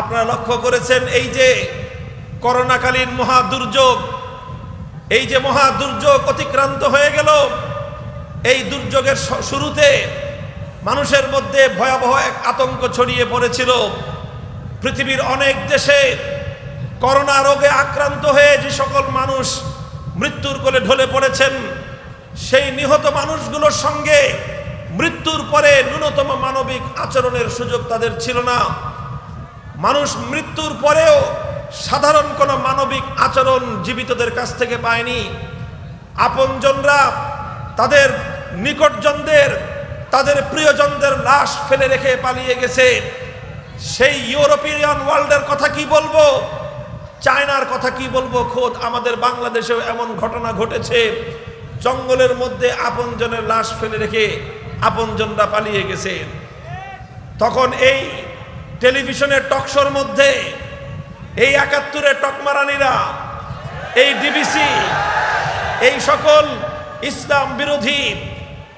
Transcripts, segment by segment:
আপনারা লক্ষ্য করেছেন এই যে করোনাকালীন মহা দুর্যোগ এই যে মহা দুর্যোগ অতিক্রান্ত হয়ে গেল, এই দুর্যোগের শুরুতে মানুষের মধ্যে ভয়াবহ এক আতঙ্ক ছড়িয়ে পড়েছিল। পৃথিবীর অনেক দেশে করোনা রোগে আক্রান্ত হয়ে যে সকল মানুষ মৃত্যুর কোলে ঢলে পড়েছেন, সেই নিহত মানুষগুলোর সঙ্গে মৃত্যুর পরে ন্যূনতম মানবিক আচরণের সুযোগ তাদের ছিল না। মানুষ মৃত্যুর পরেও সাধারণ কোনো মানবিক আচরণ জীবিতদের কাছ থেকে পায়নি। আপনজনরা তাদের নিকটজনদের, তাদের প্রিয়জনদের লাশ ফেলে রেখে পালিয়ে গেছে। সেই ইউরোপিয়ান ওয়ার্ল্ডের কথা কি বলব? চায়নার কথা কি বলব? খোদ আমাদের বাংলাদেশেও এমন ঘটনা ঘটেছে। জঙ্গলের মধ্যে আপনজনের লাশ ফেলে রেখে আপনজনরা পালিয়ে গেছে। তখন এই টেলিভিশনের টকশোর মধ্যে এই একাত্তরের টকমারানিরা, এই ডিবিসি এই সকল ইসলাম বিরোধী,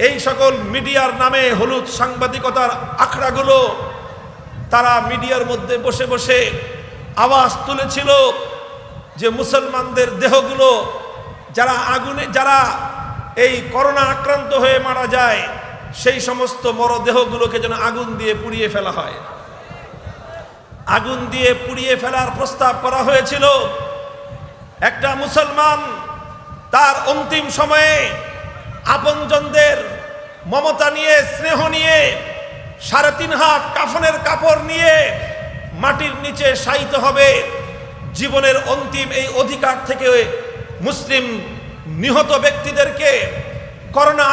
এই সকল মিডিয়ার নামে হলুদ সাংবাদিকতার আখড়াগুলো, তারা মিডিয়ার মধ্যে বসে বসে আওয়াজ তুলেছিল যে মুসলমানদের দেহগুলো যারা আগুনে, যারা এই করোনা আক্রান্ত হয়ে মারা যায়, সেই সমস্ত মরদেহগুলোকে যেন আগুন দিয়ে পুড়িয়ে ফেলা হয়। আগুন দিয়ে পুড়িয়ে ফেলার প্রস্তাব করা হয়েছিল। একটা মুসলমান তার অন্তিম সময়ে আপনজনদের মমতা নিয়ে, স্নেহ নিয়ে, সাড়ে তিন হাত কাফনের কাপড় নিয়ে মাটির নিচে শায়িত হবে। জীবনের অন্তিম এই অধিকার থেকে মুসলিম নিহত ব্যক্তিদেরকে করোনা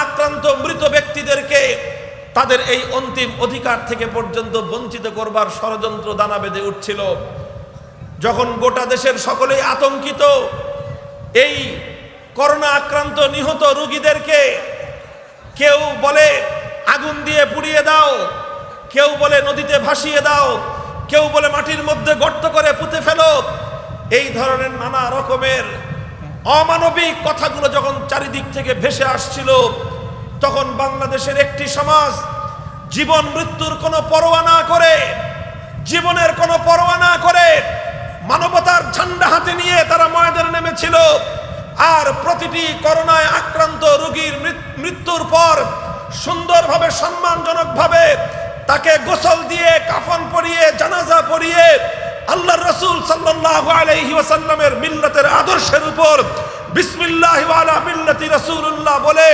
তাদের এই অন্তিম অধিকার থেকে পর্যন্ত বঞ্চিত করবার ষড়যন্ত্র দানা বেঁধে উঠছিল। যখন গোটা দেশের সকলেই আতঙ্কিত, এই করোনা আক্রান্ত নিহত রুগীদেরকে কেউ বলে, আগুন দিয়ে পুড়িয়ে দাও। কেউ বলে, নদীতে ভাসিয়ে দাও। কেউ বলে, মাটির মধ্যে গর্ত করে পুঁতে ফেলো। এই ধরনের নানা রকমের অমানবিক কথাগুলো যখন চারিদিক থেকে ভেসে আসছিল তখন বাংলাদেশের একটি সমাজ জীবন মৃত্যুর কোনো পরোয়া না করে, জীবনের কোনো পরোয়া না করে, মানবতার ঝান্ডা হাতে নিয়ে তারা ময়দানে নেমেছিল, আর প্রতিটি করোনায় আক্রান্ত রোগীর মৃত্যুর পর সুন্দরভাবে, সম্মানজনকভাবে তাকে গোসল দিয়ে, কাফন পরিয়ে, জানাজা পরিয়ে আল্লাহ রসুল সাল্লাহ আলাইহি ওয়াসাল্লামের মিল্লাতের আদর্শের উপর বিসমিল্লাহ মিল্লাতি রসুল্লাহ বলে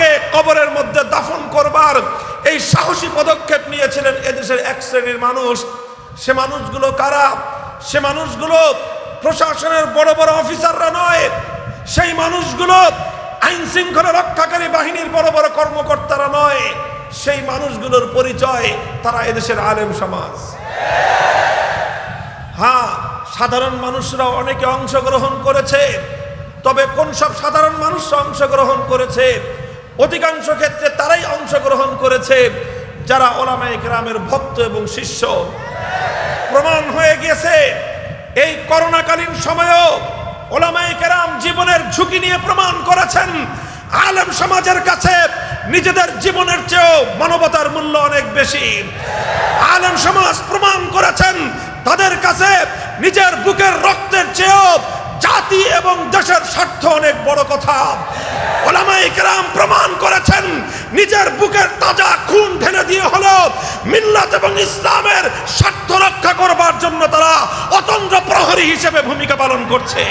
তাকে কবরের মধ্যে দাফন করবার এই সাহসী পদক্ষেপ নিয়েছিলেন এদেশের এক শ্রেণির মানুষ। সে মানুষগুলো কারা? সে মানুষগুলো প্রশাসনের বড় বড় অফিসাররা নয়। সেই মানুষগুলো আইন শৃঙ্খলা রক্ষাকারী বাহিনীর বড় বড় কর্মকর্তারা নয়। সেই মানুষগুলোর পরিচয় তারা এদেশের আলেম সমাজ। হ্যাঁ সাধারণ মানুষরা অনেকে অংশগ্রহণ করেছে, তবে কোন সব সাধারণ মানুষ অংশগ্রহণ করেছে? অধিকাংশ ক্ষেত্রে তারাই অংশগ্রহণ করেছে, যারা ওলামায়ে গ্রামের ভক্ত এবং শিষ্য। প্রমাণ হয়ে গেছে এই করোনাকালীন সময়েও ওলামায়ে কেরাম জীবনের ঝুঁকি নিয়ে প্রমাণ করেছেন। আলেম সমাজের কাছে নিজেদের জীবনের চেয়েও মানবতার মূল্য অনেক বেশি। আলেম সমাজ প্রমাণ করেছেন, তাদের কাছে নিজের বুকের রক্তের চেয়েও জাতি এবং দেশের স্বার্থ অনেক বড় কথা। ওলামাই কেরাম প্রমাণ করেছেন, নিজের বুকের তাজা খুন ঢেলে দিয়ে হলো মিল্লাত এবং ইসলামের স্বার্থ রক্ষা করবার জন্য তারা অতন্ত্র প্রহরী হিসেবে ভূমিকা পালন করছে।